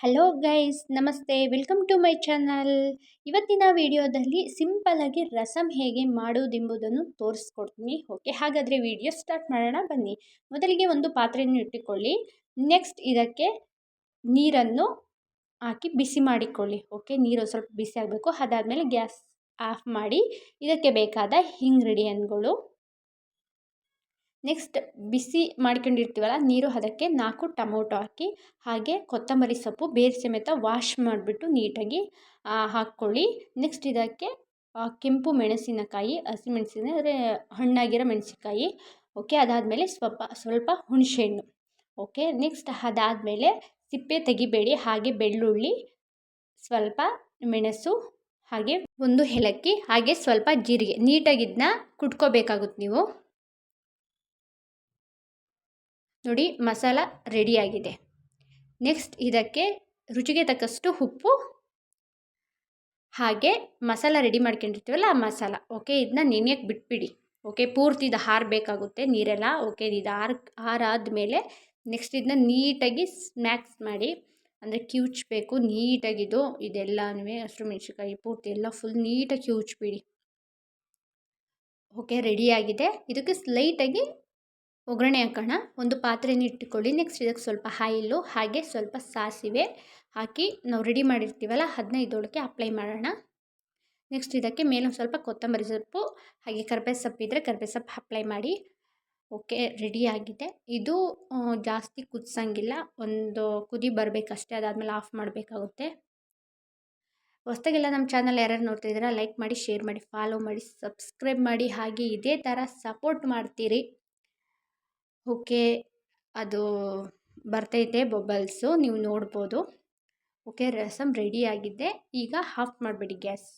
Hello guys ನಮಸ್ತೆ. Welcome to my channel ಇವತ್ತಿನ ವಿಡಿಯೋದಲ್ಲಿ ಸಿಂಪಲಾಗಿ ರಸಮ್ ಹೇಗೆ ಮಾಡುವುದೆಂಬುದನ್ನು ತೋರಿಸ್ಕೊಡ್ತೀನಿ. ಓಕೆ ಹಾಗಾದರೆ ವಿಡಿಯೋ ಸ್ಟಾರ್ಟ್ ಮಾಡೋಣ, ಬನ್ನಿ. ಮೊದಲಿಗೆ ಒಂದು ಪಾತ್ರೆಯನ್ನು ಇಟ್ಟುಕೊಳ್ಳಿ. ನೆಕ್ಸ್ಟ್ ಇದಕ್ಕೆ ನೀರನ್ನು ಹಾಕಿ ಬಿಸಿ ಮಾಡಿಕೊಳ್ಳಿ. ಓಕೆ ನೀರು ಸ್ವಲ್ಪ ಬಿಸಿ ಆಗಬೇಕು. ಅದಾದಮೇಲೆ ಗ್ಯಾಸ್ ಆಫ್ ಮಾಡಿ. ಇದಕ್ಕೆ ಬೇಕಾದ ಇಂಗ್ರೀಡಿಯೆಂಟ್ಗಳು ನೆಕ್ಸ್ಟ್ ಬಿಸಿ ಮಾಡ್ಕೊಂಡಿರ್ತೀವಲ್ಲ, ನೀರು ಅದಕ್ಕೆ ನಾಲ್ಕು ಟೊಮೊಟೊ ಹಾಕಿ, ಹಾಗೆ ಕೊತ್ತಂಬರಿ ಸೊಪ್ಪು, ಬೇರು ಸಮೇತ ವಾಶ್ ಮಾಡಿಬಿಟ್ಟು ನೀಟಾಗಿ ಹಾಕ್ಕೊಳ್ಳಿ. ನೆಕ್ಸ್ಟ್ ಇದಕ್ಕೆ ಕೆಂಪು ಮೆಣಸಿನಕಾಯಿ ಹಸಿಮೆಣಸಿನ ಅಂದರೆ ಹಣ್ಣಾಗಿರೋ ಮೆಣಸಿನಕಾಯಿ ಓಕೆ ಅದಾದಮೇಲೆ ಸ್ವಲ್ಪ ಸ್ವಲ್ಪ ಹುಣಸೆಹಣ್ಣು ಓಕೆ ನೆಕ್ಸ್ಟ್ ಅದಾದಮೇಲೆ ಸಿಪ್ಪೆ ತೆಗಿಬೇಡಿ, ಹಾಗೆ ಬೆಳ್ಳುಳ್ಳಿ, ಸ್ವಲ್ಪ ಮೆಣಸು, ಹಾಗೆ ಒಂದು ಏಲಕ್ಕಿ, ಹಾಗೆ ಸ್ವಲ್ಪ ಜೀರಿಗೆ ನೀಟಾಗಿ ಇದನ್ನ ಕುಟ್ಕೋಬೇಕಾಗುತ್ತೆ ನೀವು. ನೋಡಿ ಮಸಾಲ ರೆಡಿಯಾಗಿದೆ ನೆಕ್ಸ್ಟ್ ಇದಕ್ಕೆ ರುಚಿಗೆ ತಕ್ಕಷ್ಟು ಉಪ್ಪು, ಹಾಗೆ ಮಸಾಲ ರೆಡಿ ಮಾಡ್ಕೊಂಡಿರ್ತೀವಲ್ಲ ಆ ಮಸಾಲ ಓಕೆ ಇದನ್ನ ನೆನೆಯಕ್ಕೆ ಬಿಟ್ಬಿಡಿ ಓಕೆ ಪೂರ್ತಿ ಇದು ಹಾರಬೇಕಾಗುತ್ತೆ ನೀರೆಲ್ಲ ಓಕೆ ಇದು ಹಾರ ಹಾರಾದ್ಮೇಲೆ ನೆಕ್ಸ್ಟ್ ಇದನ್ನ ನೀಟಾಗಿ ಸ್ನ್ಯಾಕ್ಸ್ ಮಾಡಿ, ಅಂದರೆ ಕಿವುಚ್ಬೇಕು ನೀಟಾಗಿದು ಇದೆಲ್ಲನೂ ಹಸಿರು ಮೆಣಸಿನ್ಕಾಯಿ ಪೂರ್ತಿ ಎಲ್ಲ ಫುಲ್ ನೀಟಾಗಿ ಕಿವುಚ್ಬಿಡಿ. ಓಕೆ ರೆಡಿಯಾಗಿದೆ ಇದಕ್ಕೆ ಸ್ಲೈಟಾಗಿ ಒಗ್ಗರಣೆ ಹಾಕೋಣ. ಒಂದು ಪಾತ್ರೆನ ಇಟ್ಟುಕೊಳ್ಳಿ. ನೆಕ್ಸ್ಟ್ ಇದಕ್ಕೆ ಸ್ವಲ್ಪ ಆಯಿಲು ಹಾಗೆ ಸ್ವಲ್ಪ ಸಾಸಿವೆ ಹಾಕಿ ನಾವು ರೆಡಿ ಮಾಡಿರ್ತೀವಲ್ಲ ಅದನ್ನ ಇದೊಳಗೆ ಅಪ್ಲೈ ಮಾಡೋಣ. ನೆಕ್ಸ್ಟ್ ಇದಕ್ಕೆ ಮೇಲೊಂದು ಸ್ವಲ್ಪ ಕೊತ್ತಂಬರಿ ಸೊಪ್ಪು, ಹಾಗೆ ಕರ್ಬೇ ಇದ್ದರೆ ಕರ್ಬೇ ಸೊಪ್ಪು ಅಪ್ಲೈ ಮಾಡಿ. ಓಕೆ ರೆಡಿಯಾಗಿದೆ ಇದು ಜಾಸ್ತಿ ಕುದಿಸಂಗಿಲ್ಲ. ಒಂದು ಕುದಿ ಬರಬೇಕಷ್ಟೇ, ಅದಾದಮೇಲೆ ಆಫ್ ಮಾಡಬೇಕಾಗುತ್ತೆ. ಹೊಸ್ದಾಗೆಲ್ಲ ನಮ್ಮ ಚಾನಲ್ ಯಾರ್ಯಾರು ನೋಡ್ತಿದ್ದೀರಾ ಲೈಕ್ ಮಾಡಿ ಶೇರ್ ಮಾಡಿ ಫಾಲೋ ಮಾಡಿ ಸಬ್ಸ್ಕ್ರೈಬ್ ಮಾಡಿ. ಹಾಗೆ ಇದೇ ಥರ ಸಪೋರ್ಟ್ ಮಾಡ್ತೀರಿ. ಓಕೆ. ಅದು ಬರ್ತೈತೆ ಬಬಲ್ಸು ನೀವು ನೋಡ್ಬೋದು. ಓಕೆ ರಸಮ್ ಆಗಿದೆ. ಈಗ ಹಾಫ್ ಮಾಡಿಬಿಡಿ ಗ್ಯಾಸ್.